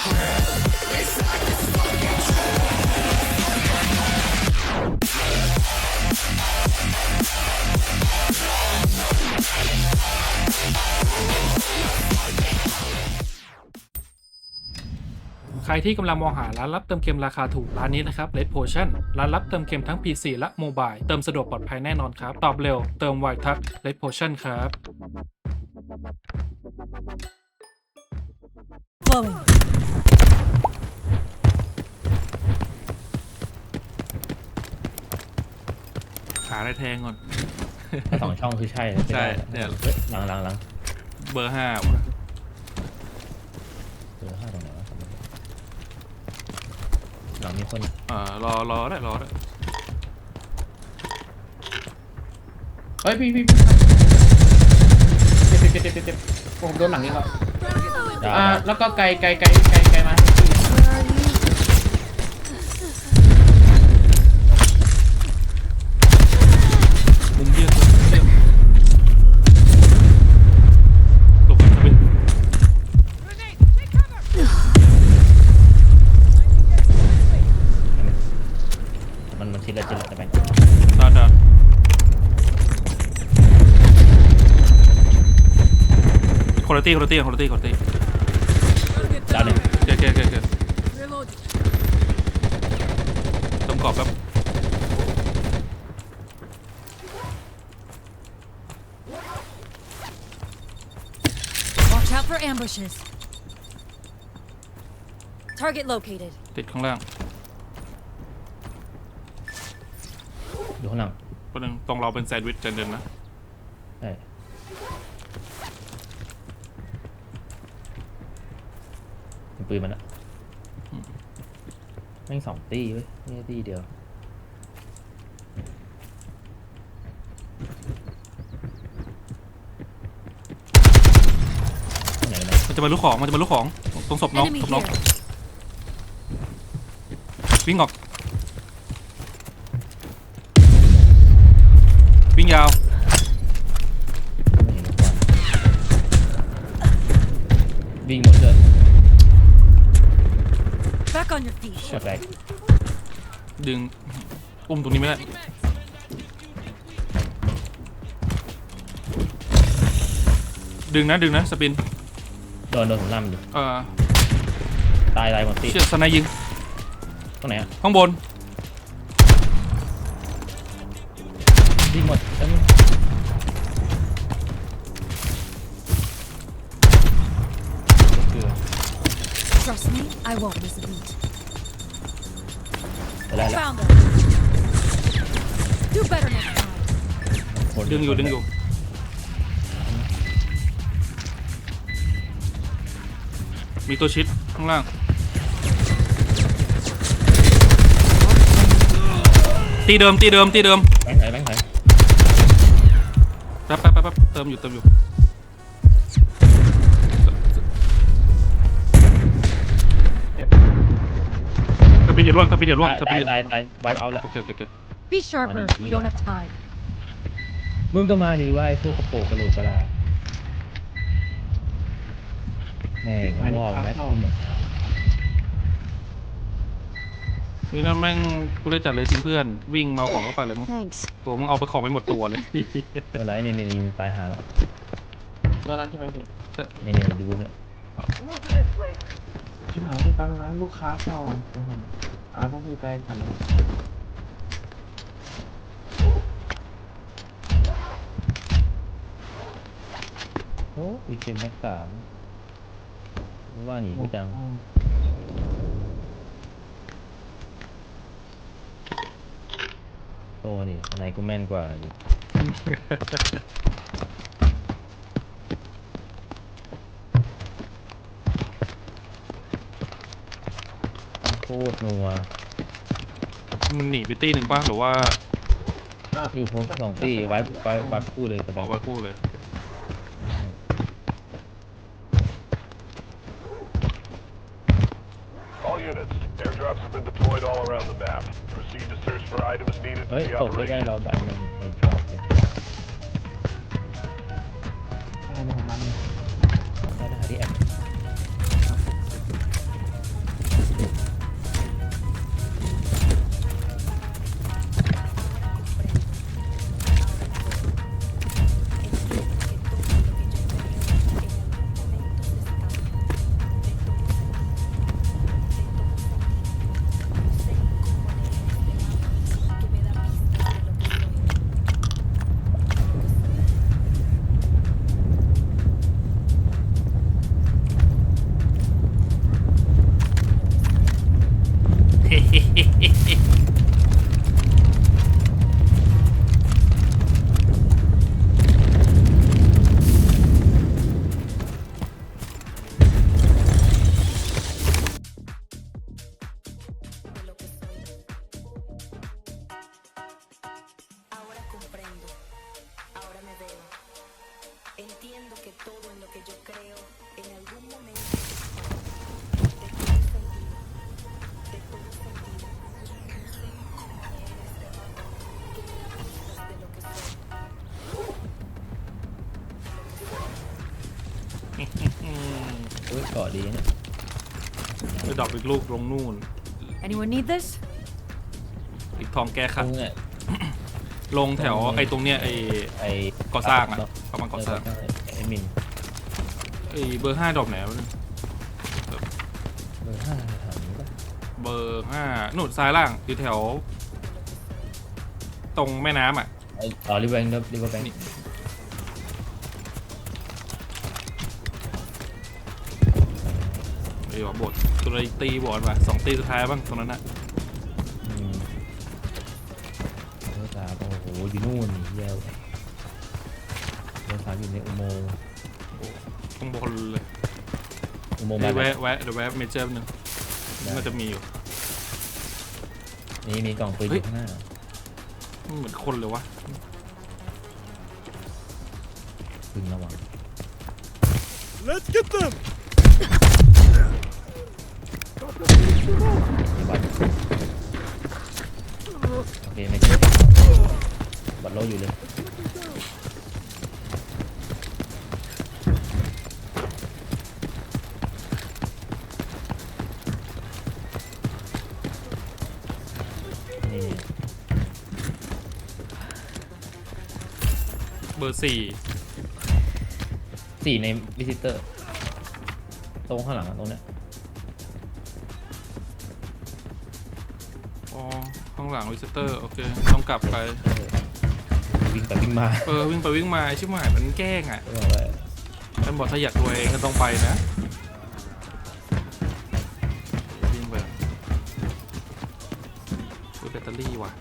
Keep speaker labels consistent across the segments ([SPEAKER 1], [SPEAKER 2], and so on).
[SPEAKER 1] ใครที่กำลังมองหาร้านรับเติมเกมราคาถูกร้านนี้นะครับ Red Potion ร้านรับเติมเกมทั้ง PC และโมบายเติมสะดวกปลอดภัยแน่นอนครับ ตอบเร็ว เติมไวทัก Red Potion ครับ
[SPEAKER 2] Flowing.
[SPEAKER 1] หาอะไรแทงก่อน
[SPEAKER 3] ถ้าสองช่องคือใช่ไม่ได้
[SPEAKER 1] ใช่เนี่ย
[SPEAKER 3] เฮ้ยหลังหลังหลัง
[SPEAKER 1] เบอร์ห้าว่ะ
[SPEAKER 3] เจอห้าตรงไหนวะหลังมีคน
[SPEAKER 1] เอ่อรอรอได้รอได้
[SPEAKER 4] เฮ้ยพี่พี่พี่เจ็บเจ็บเจ็บเจ็บเจ็บผมโดนหลังนี้ครับ
[SPEAKER 3] ดาว
[SPEAKER 4] อ่าแล้วก็ไกลไกลไกลไกลไกลมา
[SPEAKER 1] คุณภาพคุณภาพคุณภาพคุณภาพ
[SPEAKER 3] ดาวหนึ่ง
[SPEAKER 1] เก๋เก๋เก๋เก๋
[SPEAKER 2] Reload.
[SPEAKER 1] เติมกรอบครับ
[SPEAKER 2] Watch out for ambushes. Target located.
[SPEAKER 1] ติดข้างล่าง
[SPEAKER 3] อยู่ข้างหลัง
[SPEAKER 1] ประเด็นตรงเราเป็นแซนด์วิชเจนเดนนะ
[SPEAKER 3] ใช่ เป็นปืนมันอะแม่งสองตีเว้ยไม่ใช่ตีเดียวไหนกันนะ
[SPEAKER 1] มันจะมาลุกของ มันจะมาลุกของ ตรงศพน้อง
[SPEAKER 2] Enemy
[SPEAKER 1] ศพน้อง
[SPEAKER 2] here.
[SPEAKER 1] วิ่งออก วิ่งยาว
[SPEAKER 3] ไม่เห็นทุกวันวิ่งหมดเลย
[SPEAKER 2] Back on your feet.
[SPEAKER 3] ช็อตแรก
[SPEAKER 1] ดึงอุ้มตรงนี้ไม่ได้ดึงนะดึงนะสปิน
[SPEAKER 3] โดนโดนผมล่ำอยู่
[SPEAKER 1] เอ่อ
[SPEAKER 3] ตายตายหมดตี
[SPEAKER 1] เชี่ยสไนยิง
[SPEAKER 3] ตรงไหนอะ
[SPEAKER 1] ข้างบน
[SPEAKER 2] won't miss a beat.
[SPEAKER 3] ไปได้แล้ว
[SPEAKER 2] Found them. Do better next time.
[SPEAKER 3] คน
[SPEAKER 1] ดึงอยู่ดึงอยู่มีตัวชิดข้างล่าง ตีเดิมตีเดิมตีเดิม
[SPEAKER 3] แบงค์ไหนแบงค์ไหน
[SPEAKER 1] แป๊บแป๊บแป๊บแป๊บเติมอยู่เติมอยู่ ปีดอย่าล่วงสปีดอย่าล่วงสปี
[SPEAKER 3] ตาย
[SPEAKER 1] ด
[SPEAKER 3] ตายตายไวป์เอาแล้ว
[SPEAKER 1] โอเคโอเคโอเค
[SPEAKER 2] Be sharper.
[SPEAKER 3] Why don't you
[SPEAKER 2] We don't have time.
[SPEAKER 3] มึงต้องมาดิว่าไอ้พวกกระโปรงกระโหลกกระลาแม่งงอกแม็กซ์หมด
[SPEAKER 1] นี่นั่นแม่งกูเลยจัดเลยทิ้งเพื่อน วิ่งเมาของเข้าไปเลยมั้ง
[SPEAKER 2] Thanks.
[SPEAKER 1] ตัวมึงเอาไปของไปหมดตัวเลย
[SPEAKER 3] อะไรนี่นี่นี่ตายหาแล้ว
[SPEAKER 4] ตอนนั้นใช่ไหมพี่
[SPEAKER 3] นี่นี่ดูเนี่ย
[SPEAKER 4] ชิบหายที่ตั้งร้านลูกค้าเปล่าอ่าต้องพี่ไปกัน
[SPEAKER 3] โอ้ยเกมแม็กสามว่าหนีกูจังโตนี่ไหนกูแม่นกว่าอีก โคตรนัว
[SPEAKER 1] มันหนีไปตีหนึ่งป่ะหรือว่า
[SPEAKER 3] อยู่พวกสองตีไว้ไว้ไว้คู่เลยส
[SPEAKER 1] บบาอยกว่าคู่เลย
[SPEAKER 5] All units, airdrops have been deployed all around the map. Proceed to search for items needed
[SPEAKER 3] เฮ้ย
[SPEAKER 5] for the
[SPEAKER 3] ตกใกล้
[SPEAKER 5] operation.
[SPEAKER 3] ๆเราได้มันมันชอบเลย
[SPEAKER 4] อะไรของมัน
[SPEAKER 3] ได้ห ดีเนี่ย
[SPEAKER 1] ไปดรอปอีกลูกลงนู่น
[SPEAKER 2] Anyone need this?
[SPEAKER 1] อีกทองแก้
[SPEAKER 3] ต
[SPEAKER 1] ขั
[SPEAKER 3] ร
[SPEAKER 1] ด
[SPEAKER 3] งเนี่ย
[SPEAKER 1] ลงแถวไอ้ตรงเนี้ยไอ้
[SPEAKER 3] ไอ้
[SPEAKER 1] ก่อสร้างอะประมาณก่อสร้าง
[SPEAKER 3] ไอ้มิน
[SPEAKER 1] ไอ้เบอร์ห้าดรอปไหนวะเนี่ย
[SPEAKER 3] เบอร์ห้าถามนี้ปะ
[SPEAKER 1] เบอร์ห้านู่นซ้ายล่างอยู่แถว ตรงแม่น้ำอะ
[SPEAKER 3] ไอ้อ๋อริเวอร์แบงค์ริเวอร์แบงค์
[SPEAKER 1] นี่ ไอ้หัวบทตัวอะไรตีบอดว่ะสองตีสุดท้ายบ้างตรงนั้นน่ะ
[SPEAKER 3] อืมเบอร์สามโอ้โหอยู่นู่นเยี่ยวเบอร์สามอยู่ในอุโมงค์
[SPEAKER 1] ข้างบนเลย
[SPEAKER 3] อุโมงค์
[SPEAKER 1] เดี๋ยว
[SPEAKER 3] แบบ
[SPEAKER 1] แวะแวะเดี๋ยวแวะเมเจอร์นึงมันจะมีอยู่
[SPEAKER 3] นี่มีกล่องปืนอ
[SPEAKER 1] เฮ้ย
[SPEAKER 3] ยู่ข้างหน้า
[SPEAKER 1] เหมือนคนเลยวะ
[SPEAKER 3] พึงระวัง
[SPEAKER 5] Let's get them!
[SPEAKER 3] บัตรโอเคไม่ใช่บัตรโลอยู่เลย
[SPEAKER 1] เบอร์สี่
[SPEAKER 3] สี่ในวิสิเตอร์ ตรงข้างหลังอะตรงเนี้ยา
[SPEAKER 1] งหลังวิสเตอร์โอเคต้องกลับไป
[SPEAKER 3] เออวิ่งไปวิ่งมา
[SPEAKER 1] เออวิ่งไปวิ่งมาไอ้ชิบหายมันแกล้งอะ
[SPEAKER 3] ก็บอกว่า
[SPEAKER 1] มันบอกถ้าอยากรวยเองก็ต้องไปนะวิ่งไปซื้อแบตเตอรี่ว่ะ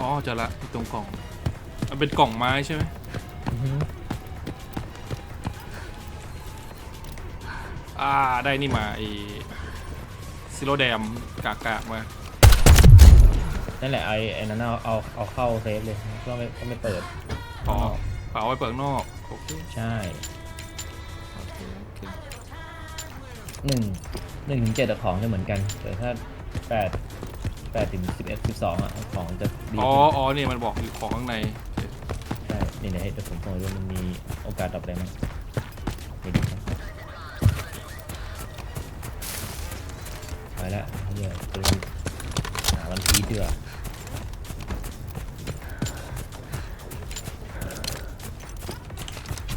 [SPEAKER 1] อ๋อเจอละตรงกล่องมันเป็นกล่องไม้ใช่ไหม
[SPEAKER 3] อื้อหือ
[SPEAKER 1] อ่าได้นี่มาไอซิโรแดมกากากๆมา
[SPEAKER 3] นั่นแหละไอ้ไอ้นั้นเอาเอาเอาเข้าเซฟเลยก็ไม่ก็ไม่เปิด
[SPEAKER 1] อ๋อเปล่าไว้เปิดข้างนอกโอเค
[SPEAKER 3] ใช่
[SPEAKER 1] โอเคโอเค
[SPEAKER 3] หนึ่งหนึ่งถึงเจ็ดอะของจะเหมือนกัน แต่ถ้าแปดแปดถึงสิบเอ็ดสิบสองอะของจะดี
[SPEAKER 1] อ๋อ
[SPEAKER 3] ขึ้น
[SPEAKER 1] อ๋อนี่มันบอกอยู่ของข้างในโอเค
[SPEAKER 3] ใช่นี่เดี๋ยวให้เดี๋ยวผมส่งดูมันมีโอกาสตอบได้ไหม แล้วเดี๋ยวไปหาวันพีชดีกว่า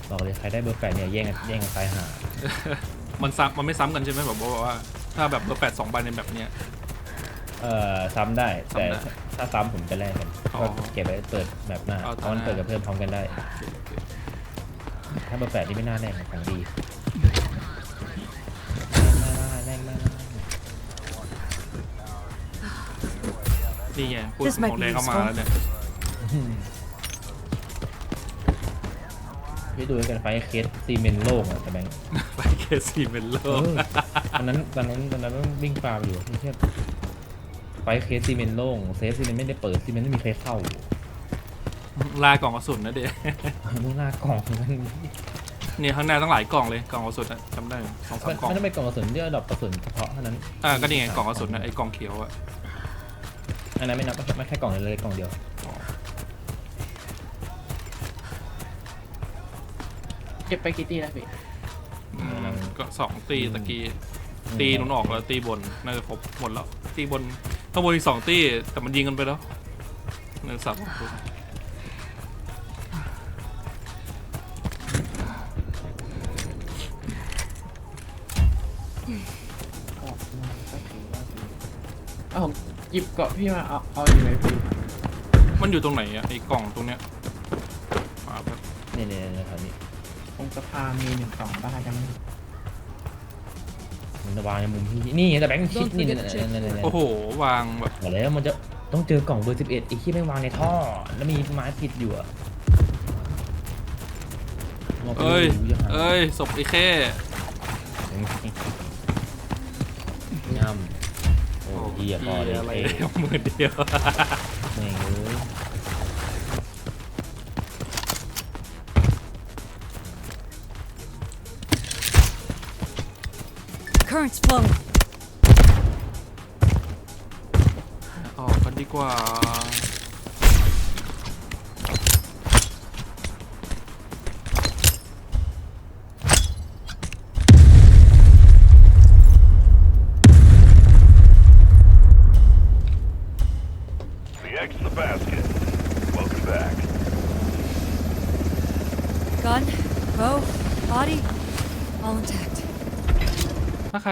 [SPEAKER 3] บอกเลยใครได้เบอร์แปดเนี่ยแย่งกันแย่งกันตายหา
[SPEAKER 1] มันซ้ำมันไม่ซ้ำกันใช่ไหมแบบว่า ถ้าแบบเบอร์แปดสองใบในแบบเนี้ย
[SPEAKER 3] เอ่อซ้ำได้แต่
[SPEAKER 1] ซ้ำได้
[SPEAKER 3] ถ้าซ้ำผมจะแลกกัน
[SPEAKER 1] อ๋อ
[SPEAKER 3] ก็เก็บไว้เปิดแบบหน้า
[SPEAKER 1] เอา
[SPEAKER 3] เพราะมัน
[SPEAKER 1] ตาหน้า
[SPEAKER 3] เปิดกับเพื่อนพร้อมกันได้
[SPEAKER 1] โอเคโอเค
[SPEAKER 3] ถ้าเบอร์แปดนี่ไม่น่าแลกนะของดี
[SPEAKER 1] นี่ไงพูด
[SPEAKER 2] This might
[SPEAKER 1] ของ
[SPEAKER 2] be
[SPEAKER 1] แดงเข้ามา
[SPEAKER 2] useful.
[SPEAKER 1] แล้วเนี่ย
[SPEAKER 3] พี่ดูกันไฟเคสซีเมนต์โล่งอะแต่แบงค์
[SPEAKER 1] ไปเคซีเป็นโล
[SPEAKER 3] เอกอตอนนั้นตอนนั้นตอนนั้นต้องวิ่งฟาร์มอยู่ไม่ใช่ไฟเคสซีเมนต์โล่งเซฟซีเมนต์ไม่ได้เปิดซีเมนต์ไม่มีใครเข้า
[SPEAKER 1] ลายกล่องกระสุนนะเด็
[SPEAKER 3] มุ่งหน้ากล่องมัน
[SPEAKER 1] เนี่ยข้างหน้าตั้งหลายกล่องเลยกล่องกระสุนอะจำได้สองสามกล่อง
[SPEAKER 3] มันต้องเป็นกล่องกระสุนที่เอาดอกกระสุนเฉพาะเท่านั้น
[SPEAKER 1] อ่าก็นี่ไงกล่องกระสุนนะไอ้กล่องเขียวอะ
[SPEAKER 3] อันนั้นไม่นับไม่แค่กล่องเดียวเลยกล่องเดียว
[SPEAKER 4] เก็บไปกี่ตีแล้วพี่
[SPEAKER 1] อืมก็สองตีตะกี้ตีหนุนออกแล้วตีบนน่าจะครบหมดแล้ว ตีบนข้างบนอีกสองตีแต่มันยิงกันไปแล้วเนื้อสับ
[SPEAKER 4] ออกมาสักทีว่าดีเอาผมห ยิบเกาะพี่มาเอาเอาอยู่ไหมพี่
[SPEAKER 1] มันอยู่ตรงไหนอะไอ้กล่องตรงเนี้ย
[SPEAKER 3] เนี่ยเนี่ยเนี่ยแถวนี้
[SPEAKER 4] ตรงสะพานมีหนึ่งสองบ้าจัง
[SPEAKER 3] มันจะวางในมุมที่นี่ไงแต่แบงค์ชิด
[SPEAKER 2] Don't
[SPEAKER 3] นี่
[SPEAKER 2] forget
[SPEAKER 3] เนี่ย
[SPEAKER 2] to check.
[SPEAKER 3] เนี่ยเนี่ยเนี่ย
[SPEAKER 1] โอ้โหวางแบบ
[SPEAKER 3] บอกแล้วมันจะต้องเจอกล่องเบอร์สิบเอ็ดไอ้ที่ไม่งวางในท่อ แล้วมีไม้ปิดอยู่อะงไป
[SPEAKER 1] เอ้ย
[SPEAKER 3] ดูยังหา
[SPEAKER 1] เอ้ยศพไอ้แค่
[SPEAKER 3] ย่ำโอ้ย เหี้ยพอเลย
[SPEAKER 1] อะไร
[SPEAKER 3] เอ้ย
[SPEAKER 1] มือเดียว
[SPEAKER 3] แม่งเอ้ย
[SPEAKER 2] Currents flowing.
[SPEAKER 1] ออกกันดีกว่า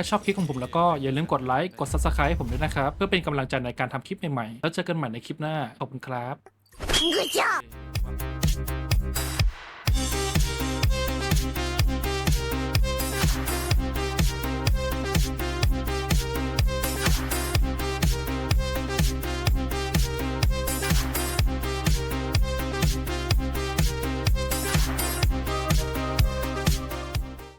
[SPEAKER 1] ชอบคลิปของผมแล้วก็อย่าลืมกดไลค์กด subscribe ให้ผมด้วยนะครับ เพื่อเป็นกำลังใจในการทำคลิปใหม่ๆ แล้วเจอกันใหม่ในคลิปหน้า ขอบคุณครับ
[SPEAKER 6] Good job!